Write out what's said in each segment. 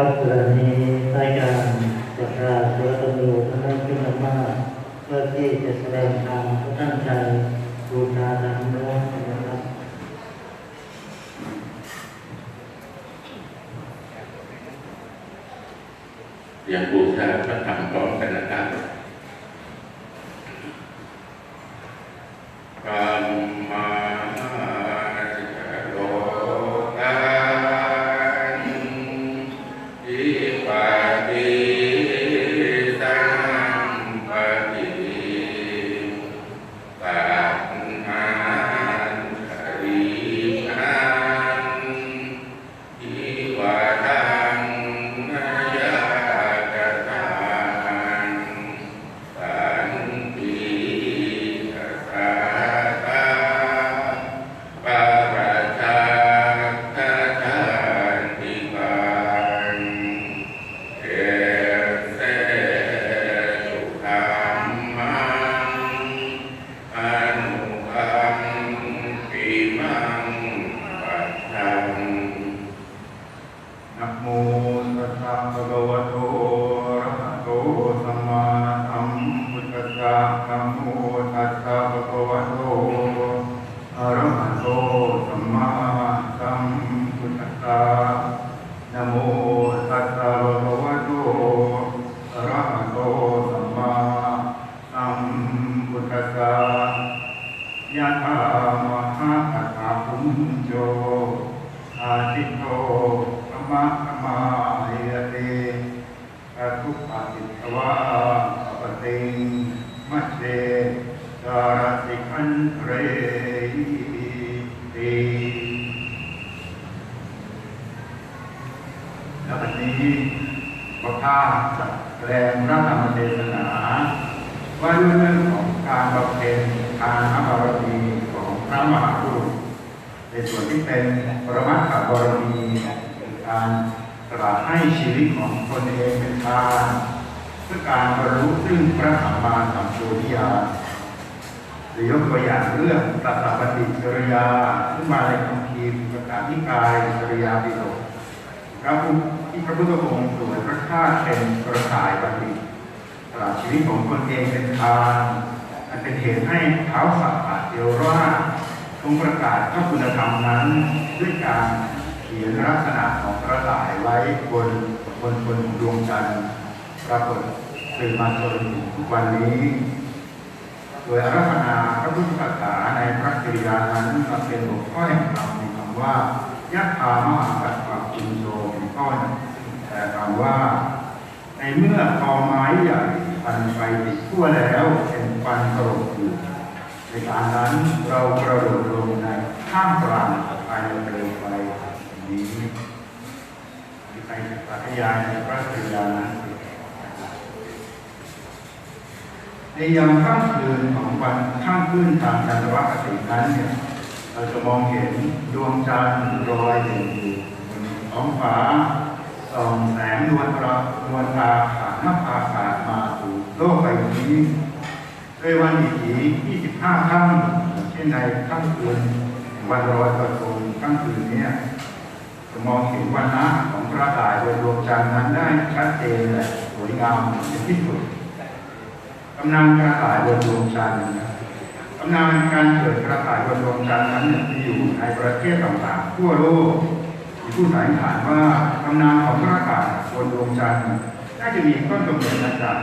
ครับเวลานี้รายการประกาสุรตำรวจท่านขึ้นมาเพื่อที่จะแสดงทางตั้งใจบูชาธรรมน้อมนะครับเรียนบูชาพระธรรมก่อนขนาดะภะคะวะโตอะระหะโตสัมมาสัมพุทธัสสะนะโมตัสสะภะคะวะโตอะระหะโตสัมมาสัมพุทธัสสะยะถามหาอัตถาปุญโย อาทิตโตธรรมะธรรมาเยเตกทุกอาทิตวะปะติงมัจเจจารติคันเรติและวันนี้พระข้าจะแสดงพระธรรมเทศนา ว่าด้วยเรื่องของการบำเพ็ญทานบารมีของพระม หาบุรุษในส่วนที่เป็นปรมัตถบารมีคือการตรัสให้ชีวิตของตนเองเป็นทานเพื่อการบรรลุซึ่งพระสัมมาสัมพุทธญาณหรือยกตัวอย่างเรื่องตัสสะปฏิจริยาซึ่งมาในคำพีประกาศนิกายจริยาปิฎกพระพุทธที่พระพุทธองค์ทรงพระชาติเป็นกระต่ายบัณฑิตตรัสชีวิตของตนเองเป็นทานอันเป็นเหตุให้เท้าสัตว์เดียวรา ทรงประกาศพระคุณธรรมนั้นด้วยการเขียนลักษณะของกระต่ายไว้บนบนบนดวงจันทร์ปรากฏตื่นมาจนถึงทุกวันนี้ โดยอารัธนาพระพุทธศาสนาในพระกิริยานั้นมาเป็นหัวข้อแห่งธรรมในคำว่ายัตถามหากัตถาคุณโยเป็นต้นแต่คำว่า ในเมื่อกอไม้ใหญ่พันไปติดทั่วแล้วเป็นฟันกระโหลกอยู่ ในการนั้นเรากระโดดลงในข้ามกลางภายในเปลวไฟนี้มีใครจะปฏิญาณในพระปริยานั้นในยามค่ำคืนของวันข้ามคืนตามจันทรคตินั้นเนี่ยเราจะมองเห็นดวงจันทร์ลอยเด่นอยู่บนท้องฟ้าส่องแสงนวลประนวลตาผ่านหน้าผาอากาศมาสู่โลกใบนี้ โดยวันอีกที25ค่ำเช่นในค่ำคืนวันลอยกระทงค่ำคืนเนี้จะมองเห็นวันนะของพระกายบนดวงจันทร์นั้นได้ชัดเจนและสวยงามเป็นที่สุดกำลังกระต่ายบนดวงจันทร์กำลังการเกิดกระต่ายบนดวงจันทร์นั้นมีอยู่ในประเทศต่างๆทั่วโลกมีผู้สันนิษฐานว่ากำลังของกระต่ายบนดวงจันทร์น่าจะมีต้นกำเนิดมาจาก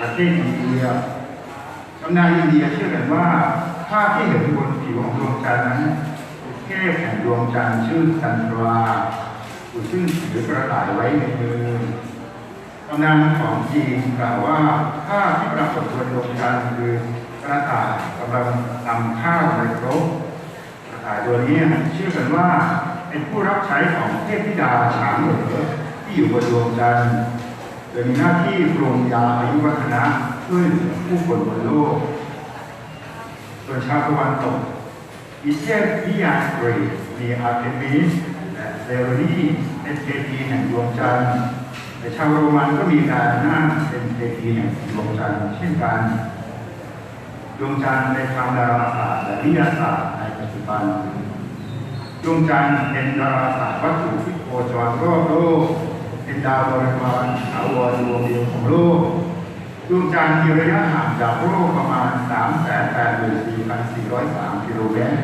ประเทศอินเดีย ตำนาอินเดียเชื่อกันว่าภาพที่เห็นบนผิวของดวงจันทร์นั้นคือเทพแห่งดวงจันทร์ชื่อจันทราผู้ซึ่งถือกระต่ายไว้ในมือตำนานของจีนกล่าวว่าภาพที่ปรากฏบนดวงจันทร์คือกระต่ายกำลังทำข้าวในครกกระต่ายตัวนี้เชื่อกันว่าเป็นผู้รับใช้ของเทพธิดาฉางเหอที่อยู่บนดวงจันทร์โดยมีหน้าที่ปรุงยาอายุวัฒนะ ช่วยเหลือผู้คนบนโลกส่วนชาวตะวันตกมีเทพนิยายกรีมีอาร์เทมิสและเซโรนีเป็นเทพีแห่งดวงจันทร์แต่ชาวโรมันก็มีการนั่งเป็นเทพีแห่งดวงจันทร์เช่นกันดวงจันทร์ในทางดาราศาสตร์และวิทยาศาสตร์ในปัจจุบันดวงจันทร์เป็นดาราศาสตร์วัตถุที่โคจรรอบโลกในเป็นดาวบริวารถาวรดวงเดียวของโลก ดวงจันทร์มีระยะห่างจากโลกประมาณ 384,403 กิโลเมตร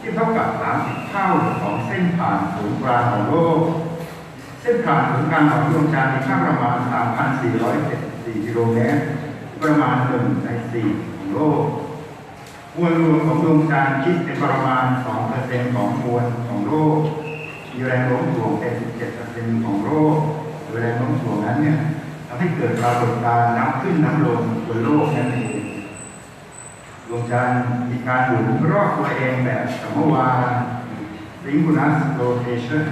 ที่เท่ากับ 30 เท่าของเส้นผ่านศูนย์กลางของโลก เส้นผ่านศูนย์กลางของดวงจันทร์มีค่าประมาณ 3,474 กิโลเมตร ประมาณ1ใน 4 ของโลก มวลรวมของดวงจันทร์คิดเป็นประมาณ 2%ของมวลของโลกมีแรงโน้มถ่วงเป็น 7%ของโลกโดยแรงโน้มถ่วงนั้นเนี่ยำให้เกิดปรากฏการณ์น้ำขึ้นน้ำลงบนโลกนั่นเองดวงจันทร์มีการหมุนรอบตัวเองแบบสมวา synchronous rotation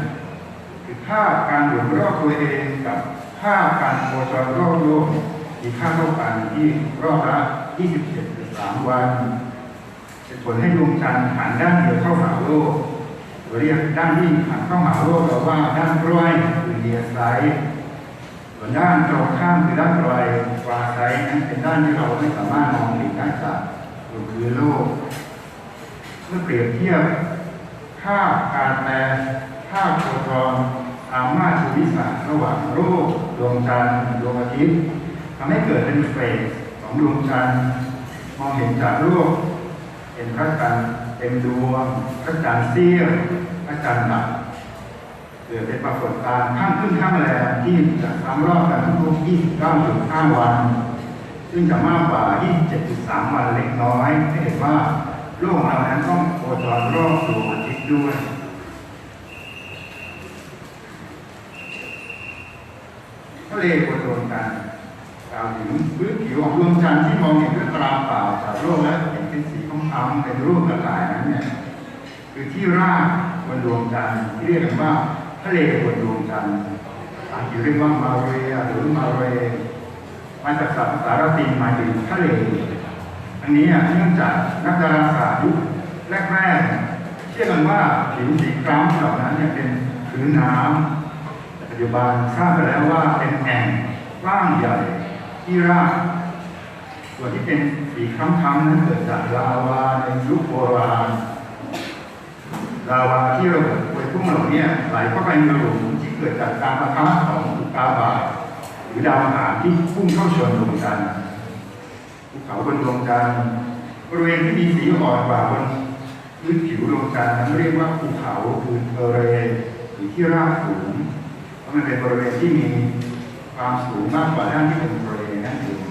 คือค่าการหมุนรอบตัวเองกับค่าการโคจรรอบโลกมีค่าเท่ากันที่รอบละ 27.3 วันเป็นผลให้ดวงจันทร์หันด้านเดียวเข้าหาโลกเรียกด้านที่หันเข้าหาโลกเราว่าด้านร้อยคือเดียไซด์ส่วน ด้านตรงข้ามคือด้านไกลาไซนั้นเป็นด้านที่เราไม่สามารถมองเห็นได้จากบนพื้นโลก เมื่อเปรียบเทียบค่าการแปลค่าโคจรตามมาตรวิสัยระหว่างโลกดวงจันทร์ดวงอาทิตย์ทำให้เกิดเป็นเฟสของดวงจันทร์มองเห็นจากโลกเป็นพระจันทร์เต็มดวงพระจันทร์เสี้ยวพระจันทร์ดับ เกิดเป็นปรากฏการณ์ข้างขึ้นข้างแรมที่จะซ้ำรอบกันทุก29.5 วัน ซึ่งจะมากกว่า 27.3 วันเล็กน้อยให้เห็นว่าโลกของเรานั้นต้องโคจรรอบดวงอาทิตย์ด้วยทะเลบนดวงจันกล่าวถึงพื้นผิวของดวงจันทร์ที่มองเห็นด้วยตาเปล่าจากโลกแล้วเห็นเป็นสีคล้ำๆเป็นรูปกระต่ายนั้นเนี่ยคือที่ราบบนดวงจันทร์ที่เรียกกันว่า ทะเลบนดวงจันทร์อาจจะเรียกว่ามาเรียหรือมาเรมาจากศัพท์ภาษาละตินมายถึงทะเล อันนี้เนื่องจากนักดาราศาสตร์ยุคแรกๆเชื่อกันว่าผิวสีคล้ำเหล่านั้นเนี่ยเป็นพื้นน้ำแต่ปัจจุบันทราบไปแล้วว่าเป็นแอ่งกว้างใหญ่ที่ราบส่วนที่เป็นสีคล้ำๆนั้นเกิดจากลาวาในยุคโบราณ ลาวาที่ระเบิดไฟพุ่งเหล่านี้ไหลเข้าไปในหลุมที่เกิดจากการปะทะของอุกาบาตหรือดาวหางที่พุ่งเข้าชนดวงจันทร์ภูเขาบนดวงจันทร์บริเวณที่มีสีอ่อนกว่าบนพื้นผิวดวงจันทร์นั้นเรียกว่าภูเขาคือเทอร์เรนหรือที่ราบสูงเพราะมันเป็นบริเวณที่มีความสูงมากกว่าด้านที่เป็นทะเลนั่นเอง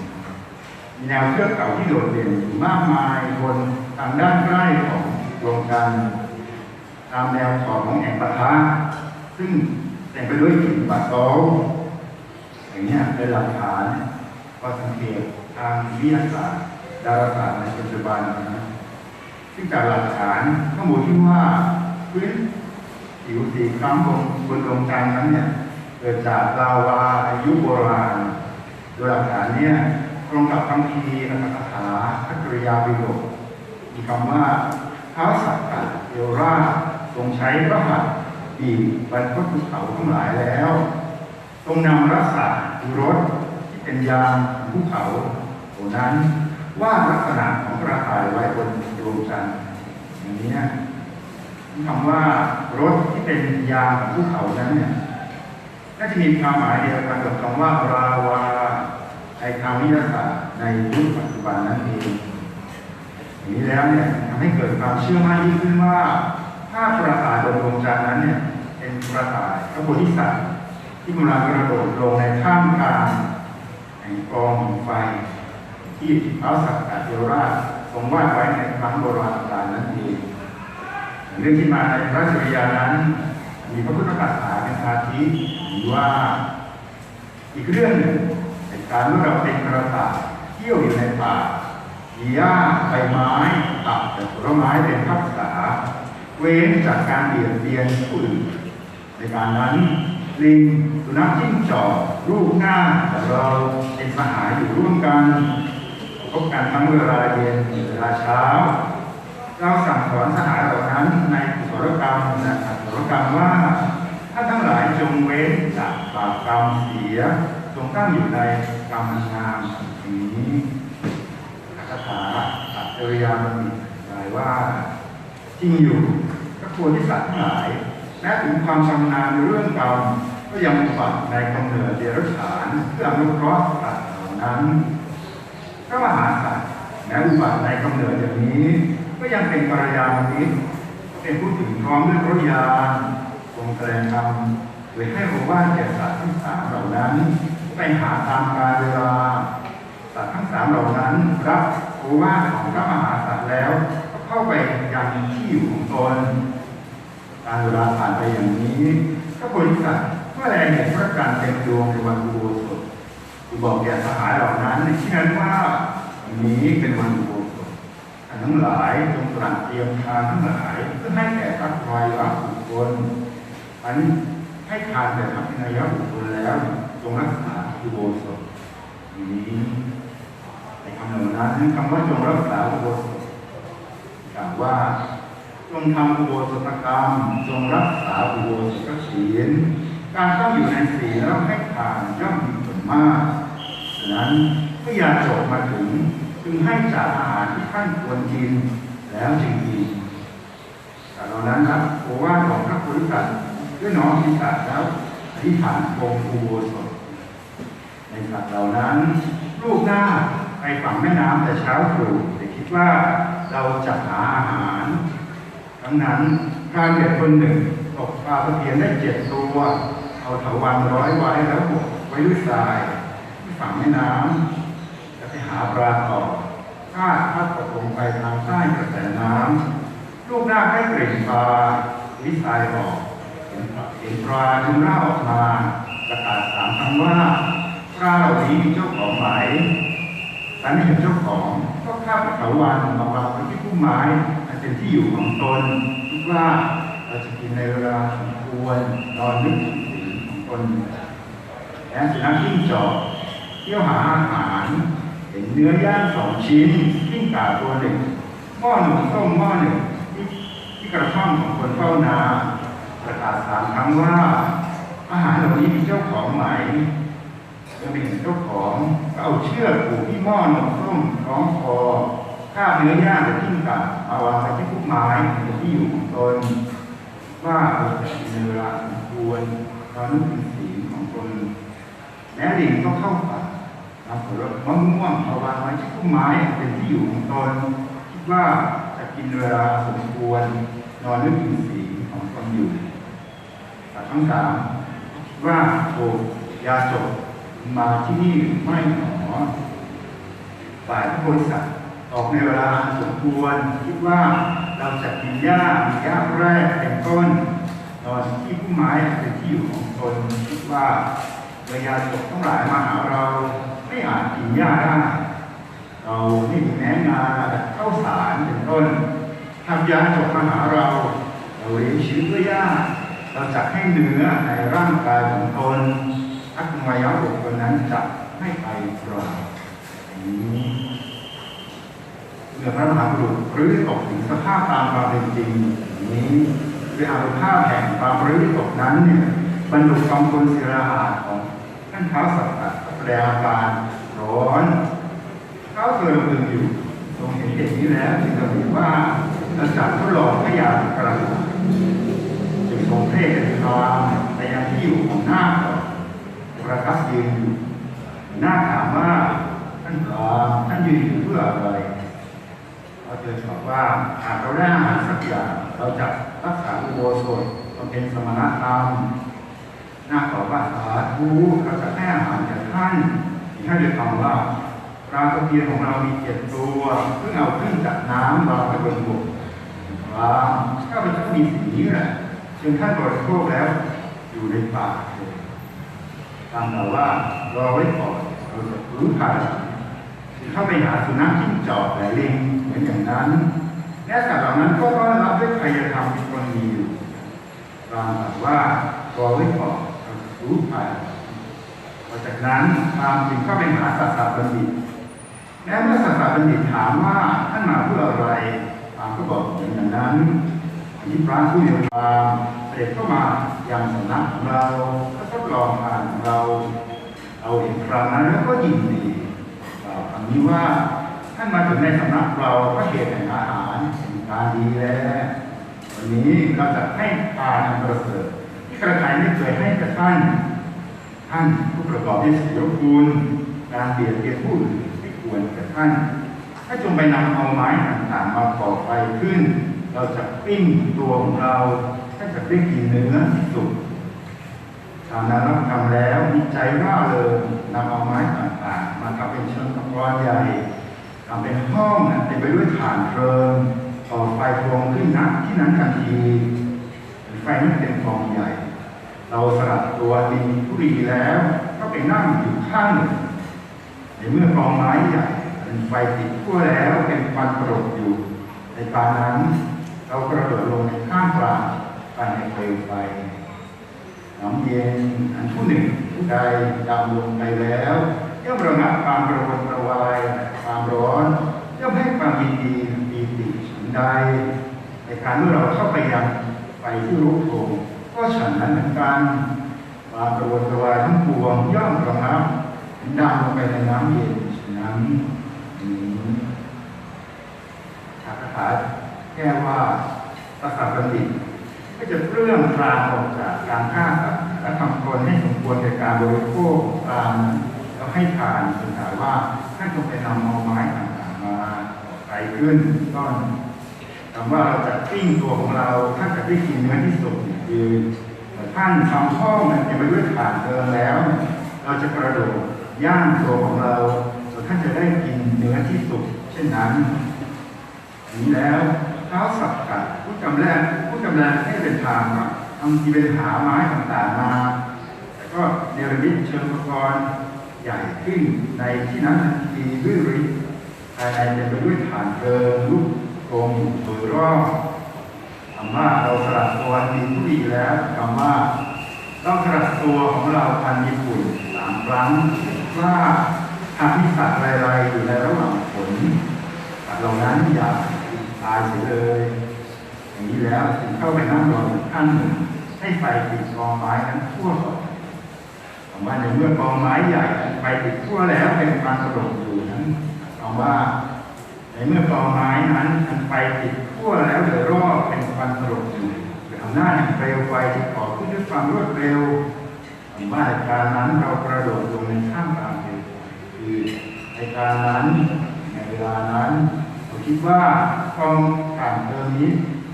มีแนวเทือกเขาที่โดดเด่นอยู่มากมายบนทางด้านใกล้ของดวงจันทร์ ตามแนวขอบของแอ่งปะทะซึ่งแต่งไปด้วยหินปะโตอย่างนี้เป็นหลักฐานก็สังเกตทางวิทยาศาสตร์ดาราศาสตร์ในปัจจุบันนะซึ่งจากหลักฐานข้อมูลที่ว่าพื้นผิวสีคล้ำบนบนดวงจันทร์นั้นเนี่ยเกิดจากลาวาอายุโบราณ โดยหลักฐานเนี่ยตรงกับคำพีร์อัตถกถาพักริยาปิฎกมีคำว่าท้าสักกะเอรา ทรงใช้พระหัตถ์บีบบรรพตภูเขาทั้งหลายแล้วทรงนำรักษาอุรสที่เป็นยามของภูเขาเหนั้นว่าลักษณะของกระต่ายไว้บนดวงจันทร์อย่างนี้นะคำว่ารถที่เป็นยาของภูเขานั้นเนี่ยน่าจะมีความหมายเดียวกันกับคำว่าราวาในทางวิทยาศาสตร์ในยุคปัจจุบันนั่นเองอย่างนี้แล้วเนี่ยทำให้เกิดความเชื่อมั่นยิ่งขึ้นว่า ภาประสาทบนดวงจันทร์นั้นเนี่ยเป็นประสาทพระโพธิสัตว์ที่กำลังกระโดดลงในท่ามกลางแห่งกองไฟ ที่พระสักกะเทวราชทรงวาดไว้ในครั้งโบราณกาลนั่นเองเรื่องที่มาในพระสุริยานั้น มีพระพุทธคาถาเป็นอาทิหรือว่า อีกเรื่องหนึ่งเป็นการเมื่อเราเป็นกระต่ายเที่ยวอยู่ในป่าหญ้าใบไม้ตับแต่ผลไม้เป็นพักษา เว้นจากการเบียดเบียนผู้อื่นในการนั้น ลิงสุนัขจิ้งจอกรูปหน้าแต่เราเป็นสหายอยู่ร่วมกันพบกันทั้งเวลาเย็นเวลาเช้า เราสั่งสอนสหายเหล่านั้นในกุศลกรรมและอกุศลกรรมว่าถ้าทั้งหลายจงเว้นจากบาปกรรมเสียจงตั้งอยู่ในกรรมงามนี้คาถาอัจฉริยามันมีหลายว่า จริงอยู่ก็ควรที่สัตว์ทั้งหลายแม้ถึงความชำนาญในเรื่องกรรมก็ยังอุบัติในกำเนิดเดรัจฉานเพื่ออนุเคราะห์สัตว์เหล่านั้นพระมหากษัตริย์แม้อุบัติในกำเนิดอย่างนี้ ก็ยังเป็นกัลยาณมิตรเป็นผู้ถึงพร้อมด้วยพระญาณทรงแสดงธรรมโดยให้โอวาทแก่สัตว์ทั้งสามเหล่านั้นไปหาตามกาลเวลาสัตว์ทั้งสามเหล่านั้นรับโอวาของพระมหากษัตริย์แล้ว เข้าไปยังที่อยู่ของตนการเวลาผ่านไปอย่างนี้พระโพธิสัตว์เมื่อแลเห็นพระจันทร์เต็มดวงในวันอุโบสถจึงบอกแก่สหายเหล่านั้นในที่นั้นว่าวันนี้เป็นวันอุโบสถทั้งหลายจงตรัสเตรียมทานทั้งหลายเพื่อให้แก่พระทวายวัดบุคคลอันให้ทานแก่พระพินายบุคคลแล้วจงรักษาอุโบสถนี้ในคำเหล่านั้นคำว่าจงรักษาอุโบสถ กล่าวว่าจงทำอุโบสถกรรมจงรักษาอุโบสถศีลการต้องอยู่ในศีลแล้วให้ทานย่อมมีผลมากฉะนั้นเมื่อยาจบมาถึงจึงให้จากอาหารที่ท่านควรกินแล้วจึงกินแต่เหล่านั้นครับโอวาทของพระโพธิสัตว์ด้วยน้อมที่สัตว์แล้วอธิษฐานองค์อุโบสถในสัตว์เหล่านั้นลูกหน้าไปฝั่งแม่น้ำแต่เช้าตรู่ คิดว่าเราจะหาอาหารทั้งนั้นพรานเด็กคนหนึ่งตกปลาตะเพียนได้เจ็ดตัว เอาเถาวันร้อยไว้แล้วบกไว้ด้วยทรายที่ฝั่งแม่น้ำแล้วไปหาปลาต่อคาดพัดตกลงไปทางใต้กระแสน้ำลูกหน้าให้เกรงปลาวิทรายออกเห็นปลาเห็นปลาจึงร่าออกมาประกาศถามคำว่าปลาเหล่านี้มีเจ้าของไหมฉันไม่เห็นเจ้าของ ข้าพเถาวันมาวางไว้ที่พุ่มไม้อันเป็นที่อยู่ของตนคิดว่าเราจะกินในเวลาสมควรนอนนึกถึงสิ่งของตนและสุนัขจิ้งจอกเที่ยวหาอาหารเห็นเนื้อย่างสองชิ้นกิ้งกาตัวหนึ่งหม้อหนึ่งต้มหม้อหนึ่งที่ที่กระท่อมของคนเฝ้านาประกาศสามครั้งว่า อาหารเหล่านี้มีเจ้าของไหมจะเป็นเจ้าของ ชือกผูกที่หม้อนมส้มคล้องคอข้าบเนื้อย่างหรือทิ้งกัดมาวางไว้ที่พุ่มไม้เป็นที่อยู่ของตนว่าเราจะกินในเวลาสมควรตอนนึกถึงศีลของตนแม้ลิงก็เข้าป่านำผลมะม่วงมาวางไว้ที่พุ่มไม้เป็นที่อยู่ของตนคิดว่าจะกินเวลาสมควรนอนนึกถึงศีลของตนอยู่แต่ทั้งสามคิดว่าโอ้ยาจบมาที่นี่หรือไม่หนอ ฝ่ายผู้บริษัทออกในเวลาสมควรคิดว่าเราจะกินหญ้ามีหญ้าแรกเป็นต้นนอนที่ผู้ไม้เป็นที่อยู่ของตนคิดว่าเวลาจบทั้งหลายมาหาเราไม่อาจกินหญ้าได้เราไม่มีแม้งานเข้าสารเป็นต้นทำยาจบมาหาเราเราเลี้ยงชีวิตด้วยหญ้าเราจะให้เนื้อในร่างกายของตนทักมายาบุคคลนั้นจะ ให้ไปเปล่าอย่างนี้เมื่อพระมหาบุรุษรื้อตกถึงสภาพตามความเป็นจริงอย่างนี้ด้วยอานุภาพแห่งความรื้อตกนั้นเนี่ยบรรลุกองคนศิลาหาของท่านเท้าสัตตะแสดงอาการร้อนเท้าเคยลืมอยู่ทรงเห็นเหตุนี้แล้วจึงระบุว่าเราจับทดลองพยานกระทำจึงทรงเทศน์ความไปยังที่อยู่ของหน้าก่อนประทับยืนอยู่ น้าถามว่าท่านพรามท่านยืนอยู่เพื่ออะไรเราเจอตอบว่าหากเราได้อาหารสักอย่างเราจะรักษาอุโบสถบำเพ็ญสมณธรรมหน้าตอบว่าสาธุเราจะให้อาหารแก่ท่านที่ให้ด้วยคำว่าปลาตะเพียนของเรามีเจ็ดตัวเพิ่งเอาขึ้นจากน้ำวาไว้บนบกปลาข้าพเจ้ามีสิ่งนี้แหละจึงท่านบริโภคแล้ว อยู่ในป่าเลยทำแต่ว่า รอไว้ก่อน รู้ภาษีเข้าไปหาสุนัขจิ้งจอกแต่ลิงเหมือนอย่างนั้น และสัตว์เหล่านั้นก็ต้อนรับด้วยพยธรรมที่คนมีอยู่ตามแต่ว่ารอไว้ก่อนรู้ภายหลังหลังจากนั้นพรามจึงเข้าไปหาสัตว์สัตว์บัณฑิตและเมื่อสัตว์สัตว์บัณฑิตถามว่าท่านมาเพื่ออะไรพรามก็บอกเหมือนอย่างนั้นที่พระผู้มีพระเสด็จเข้ามายังสำนักของเราก็ทดลองงานของเรา เราเห็นครั้งนั้นก็ยินดีกล่าวคำนี้ว่าท่านมาถึงในสำนักเราก็เหตุแห่งอาหารเป็นการดีแล้ววันนี้เราจะให้ทานอันประเสริฐที่กระใครไม่เคยให้กับท่าน ท่านผู้ประกอบด้วยศีลคุณการเบียดเบียนผู้อื่นไม่ควรกับท่านถ้าจงไปนำเอาไม้ต่างๆมาก่อไฟขึ้น เราจะปิ้งตัวของเราถ้าจะได้กินเนื้อสุก ทำนั้นรับทำแล้วมีใจว่าเลยนำเอาไม้ต่างๆมาทำเป็นเชิงตะกอนใหญ่ทำเป็นห้องเต็มไปด้วยถ่านเพลิงต่อไฟโฟงขึ้นนักที่นั้นทันทีไฟนั้นเป็นกองใหญ่ เราสลัดตัวดินทุรีแล้ว ก็ไปนั่งอยู่ข้างหนึ่งในเมื่อกองไม้ใหญ่เป็นไฟติดทั่วแล้วเป็นควันกระโดดอยู่ ในปานนั้น เรากระโดดลงในข้างกลางภายในเปลวไฟ น้ำเย็นอันผู้หนึ่งผู้ใดดำลงไปแล้วย่อมระงับความกระวนกระวายความร้อนย่อมให้ความยินดีปีติฉันใดในการเมื่อเราเข้าไปยังไฟที่ลุกโชนก็ฉันนั้นเหมือนกันความกระวนกระวายทั้งปวงย่อมระงับดำลงไปในน้ำเย็นฉะนั้นนี้ชาคาถาแก้ว่าภาษาบัณฑิต ก็จะเปลื้องปลาออกจากการฆ่าสัตว์และทำตนให้สมควรแก่การบริโภคปลานั้นแล้วให้ทานสุดท้ายว่าท่านจงไปนำเอไม้ต่างๆมาใส่ขึ้นก้อนคำว่าเราจะปิ้งตัวของเราถ้าจะได้กินเนื้อที่สุกเนี่ยคือท่านทำห้องเนี่ยจะไปด้วยถ่านเดิมแล้ว เราจะกระโดดย่างตัวของเราท่านจะได้กินเนื้อที่สุกเช่นนั้นนี้แล้ว เท้าสับกัดผู้จำแรกผู้จำแรงให้เป็นทางครับทำทีเป็นหาไม้ต่างๆมาแต่ก็เนรมิตเชิงประกรณ์ใหญ่ขึ้นในที่นั้นทันทีด้วยฤทธิ์ภายในเต็มไปด้วยฐานเพลิงลูกกลมโดยรอบคำว่าเราสลัดตัวดีผู้ดีแล้วคำว่าต้องสลัดตัวของเราพันญี่ปุ่นสามครั้งว่าหากมีสัตว์อะไรๆอยู่ในระหว่างฝนสัตว์เหล่านั้นอย่าายเสียเลยอย่างนี้แล้วถึงเข้าไปนั่งรอขั้นหนึ่งให้ไฟติดกองไม้นั้นทั่วก่อนคำว่าในเมื่อกองไม้ใหญ่ไฟติดทั่วแล้วเป็นความสะดวกอยู่นั้นคำว่าในเมื่อกองไม้นั้นอันไฟติดทั่วแล้วโดยรอบเป็นควันสลบอยู่ด้วยอำนาจแห่งเปลวไฟที่ก่อขึ้นด้วยความรวดเร็วคำว่าในการนั้นเรากระโดดลงในท่ามกลางเปลวไฟคือในการนั้นในเวลานั้น คิดว่ากองถ่านเพลิงนี้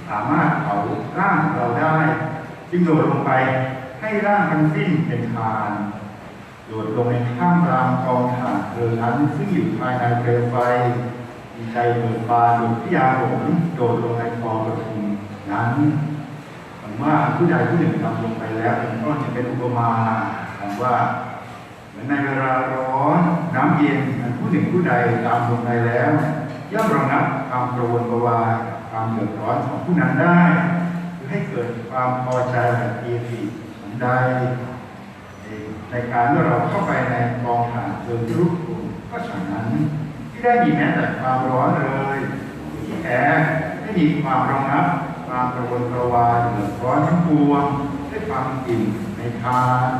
สามารถเผาร่างเราได้ จึงโดดลงไปให้ร่างทั้งสิ้นเป็นทานโดดลงในท่ามกลางกองถ่านเพลิงนั้นซึ่งอยู่ภายในเปลวไฟมีใจเบิกบานดุจพิยาหงส์โดดลงในกองประชุมนั้นผมว่าผู้ใดผู้หนึ่งทำลงไปแล้วเป็นก็จะเป็นอุปมาคำว่าเหมือนในเวลาร้อนน้ำเย็นอันผู้หนึ่งผู้ใดตามลงไปแล้ว ย่อมระงับความกระวนกระวายความเดือดร้อนของผู้นั้นได้เพื่อให้เกิดความพอใจและปีติฉันใดในการเมื่อเราเข้าไปในกองถ่านเพลิงที่ลุกโชนก็ฉันนั้นที่ได้มีแม้แต่ความร้อนเลยที่แท้ไม่มีความระงับความกระวนกระวายเดือดร้อนทั้งปวงด้วยความอิ่มในทาน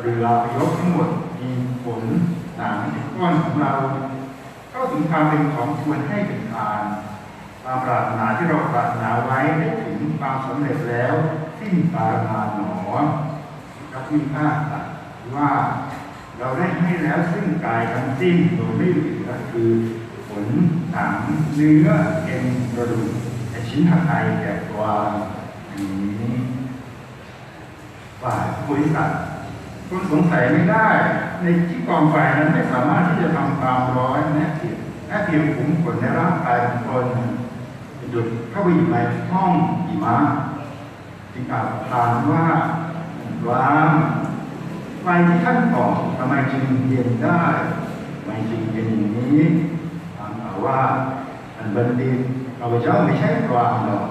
เรือพยพทั้งหมดมีผลหนังก้อนของเรา เข้าถึงความเป็นของควรให้เป็นทานความปรารถนาที่เราปรารถนาไว้ได้ถึงความสำเร็จแล้วสิ้นปารมาหนอพระพุทธเจ้าตรัสว่าเราได้ให้แล้วซึ่งกายทั้งสิ้นโดยไม่เหลือคือผลหนังเนื้อเอ็นกระดูกแต่ชิ้นภายในแก่กวางอย่างนี้ฝ่ายบริษัทคุณสงสัยไม่ได้ ในที่กองไฟนั้นไม่สามารถที่จะทำความร้อนแม้เพียงแค่เพียงขุมขนในร่างกายของคนจะดุดเข้าไปอยู่ในห้องหิมะจึงกล่าวทานว่าว้าไฟที่ท่านก่อทำไมจึงเย็นได้ทำไมจึงเป็นอย่างนี้ถามเขาว่าอันบันดีข้าเจ้าไม่ใช่กวางหรอก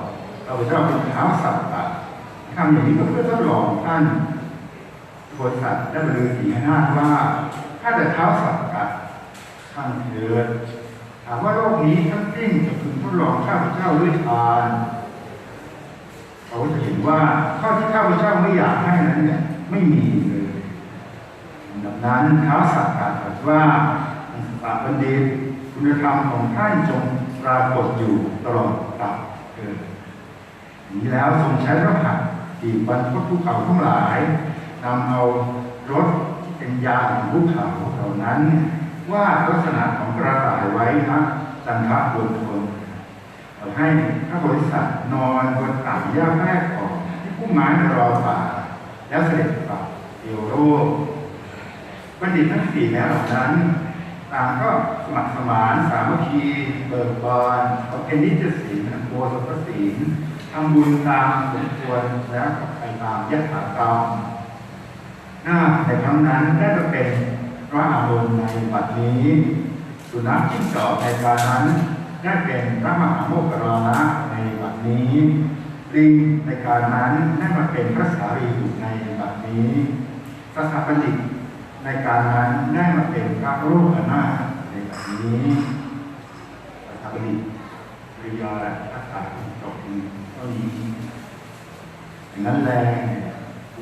ข้าเจ้าเป็นเท้าสัตว์ทำอย่างนี้ก็เพื่อทดลองท่าน บริษัทได้บริสีหน้าว่าถ้าแต่เท้าสัตว์กัดท่านเถิดถามว่าโลกนี้ทั้งสิ้นจะพึงทดลองข้าพเจ้าด้วยทานเขาจะเห็นว่าข้อที่ข้าพเจ้าไม่อยากให้นั้นเนี่ยไม่มีเลยดังนั้นเท้าสัตว์กัดตรัสว่าปาบัณฑิตคุณธรรมของท่านจงปรากฏอยู่ตลอดกับเกิดนี้แล้วทรงใช้รหัสที่บรรพภูเขาทั้งหลาย นำเอารถที่เป็นยาของภูเขาเหล่านั้นวาดลักษณะของกระต่ายไว้นะจันทะบนบนเอาให้พระบริษัทนอนบนต่างหญ้าแรกออกที่พุ่มไม้รอป่า แล้วเสด็จกลับเอวโรคบัณฑิตทั้งสี่แม้เหล่านั้นต่างก็สมัครสมานสามัคคีเบิกบานเอาเป็นนิจศีลโบสถศีลทำบุญตามสมควรแล้วก็ไปตามยถากรรม หน้าในครั้งนั้นได้มาเป็นพระอารมณ์ในบัดนี้ สุนัขจิ้งจอกในการนั้นได้เป็นพระมหาโมคคารลานะในบัดนี้ลิงในการนั้นได้มาเป็นพระสารีบุตรในบัดนี้สถาปนิกในการนั้นได้มาเป็นพระรูปน้าในแบบนี้ประทับดีปริยาและทักษะจบเท่านี้อย่างนั้นแล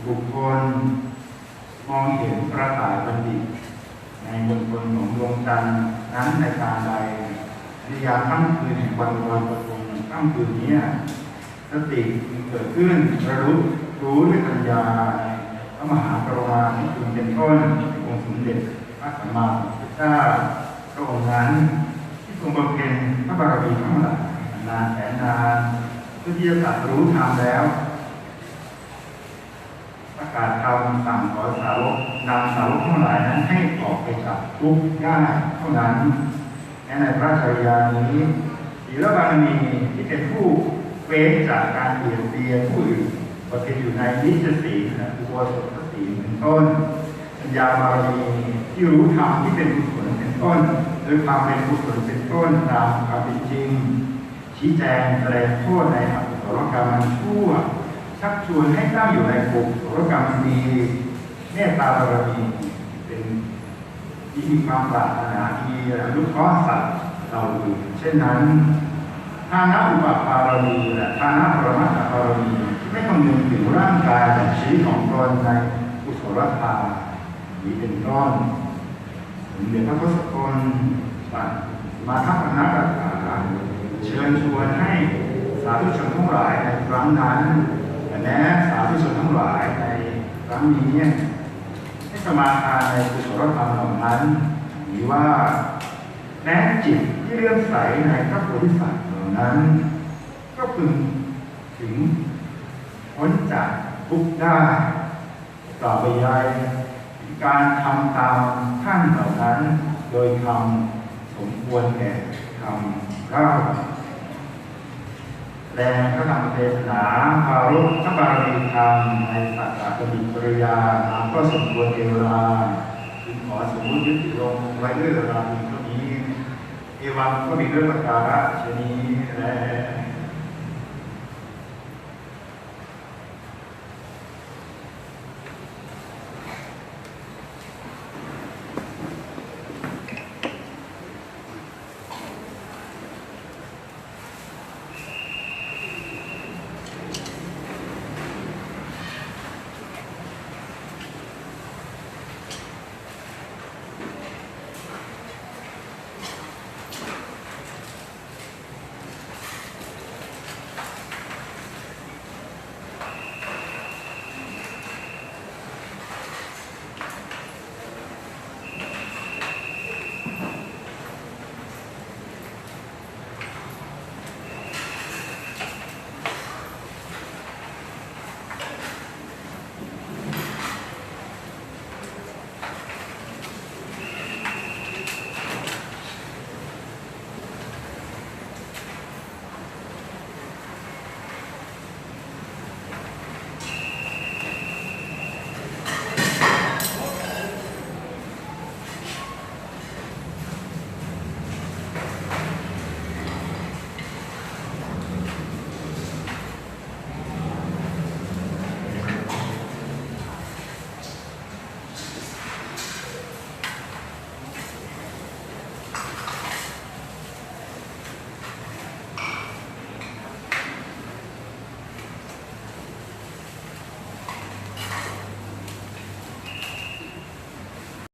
บุคคล มองเห็นประกายบัณฑิต ในบนบนของดวงจันทร์นั้นในการใดในยามค่ำคืนแห่งวันลอยกระทงค่ำคืนนี้สติเกิดขึ้นระลึกรู้ด้วยปัญญาพระมหากรุณาที่คุณเป็นต้นองค์สมเด็จพระสัมมาสัมพุทธเจ้าพระองค์นั้นที่ทรงบำเพ็ญพระบารมีทั้งหลายนานแสนนานเพื่อที่จะตรัสรู้ธรรมแล้ว การรมสั่งขอสาวกนำสาวกทั้งหลายนั้นให้ออกไปจากทุกข์ได้เท่านั้นและในพระชายานี้ศีลบารมีที่เป็นผู้เว้นจากการเบียดเบียนผู้อื่นประเภทอยู่ในนิจศีลนะอุโบสถศีลเป็นต้นปัญญาบารมีที่รู้ธรรมที่เป็นกุศลเป็นต้นโดยความเป็นกุศลเป็นต้นตามความเป็นจริง ชี้แจงแสดงโทษในอกุศลกรรมอันชั่ว ชักชวนให้ตั้งอยู่ในกลุ่มกุศลกรรมดีเมตตาบารมีเป็นที่มีความปรารถนาดีลูกเคราะห์สัตว์เราอื่นเช่นนั้นทานะอุปปารมีและทานะปรมัตถบารมีที่ไม่คำนึงถึงร่างกายและชีวิตของตนในกุศลธรรมนี้เป็นต้นสมเด็จพระพุทธคุณปัดมาทัพนักรักษาเชิญชวนให้สาธุชนทั้งหลายในครั้งนั้น รั้งนี้ให้สมาทานในกุศลธรรมเหล่านั้นหรือว่าแม้จิตที่เลื่อมใสในพระโพธิสัตว์เหล่านั้น ก็พึงถึงพ้นจากทุกข์ได้ ต่อไปยายการทำตามท่านเหล่านั้น โดยคำสมควรแก่คำเล่า แรงพระธรรมเทศนาภารุพระบารมีธรรมในสัจจะกบิปริยาก็สมควรเอวลาจึงขอสมมุติยุติลงไว้ด้วยเวลาเพียงเท่านี้เอวังก็มีเรื่องประการชนี